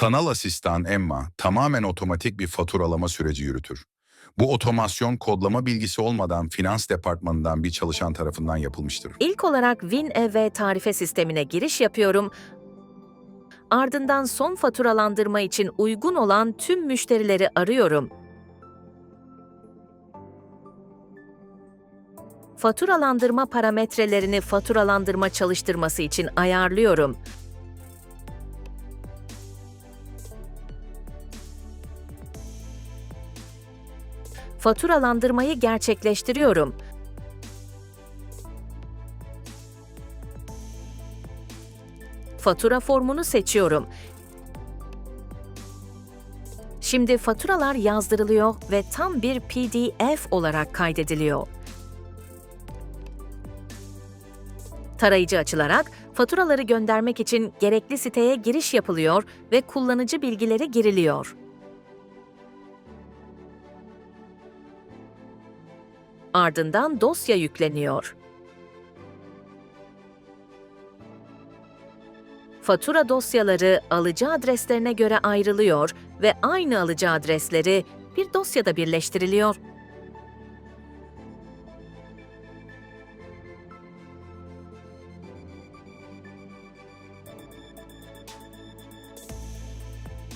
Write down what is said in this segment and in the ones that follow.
Sanal asistan Emma tamamen otomatik bir faturalama süreci yürütür. Bu otomasyon kodlama bilgisi olmadan finans departmanından bir çalışan tarafından yapılmıştır. İlk olarak WinEV tarife sistemine giriş yapıyorum. Ardından son faturalandırma için uygun olan tüm müşterileri arıyorum. Faturalandırma parametrelerini faturalandırma çalıştırması için ayarlıyorum. Faturalandırmayı gerçekleştiriyorum. Fatura formunu seçiyorum. Şimdi faturalar yazdırılıyor ve tam bir PDF olarak kaydediliyor. Tarayıcı açılarak faturaları göndermek için gerekli siteye giriş yapılıyor ve kullanıcı bilgileri giriliyor. Ardından dosya yükleniyor. Fatura dosyaları alıcı adreslerine göre ayrılıyor ve aynı alıcı adresleri bir dosyada birleştiriliyor.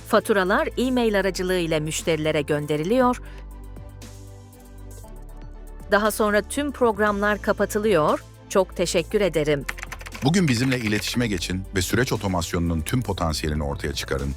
Faturalar e-mail aracılığıyla müşterilere gönderiliyor. Daha sonra tüm programlar kapatılıyor. Çok teşekkür ederim. Bugün bizimle iletişime geçin ve süreç otomasyonunun tüm potansiyelini ortaya çıkarın.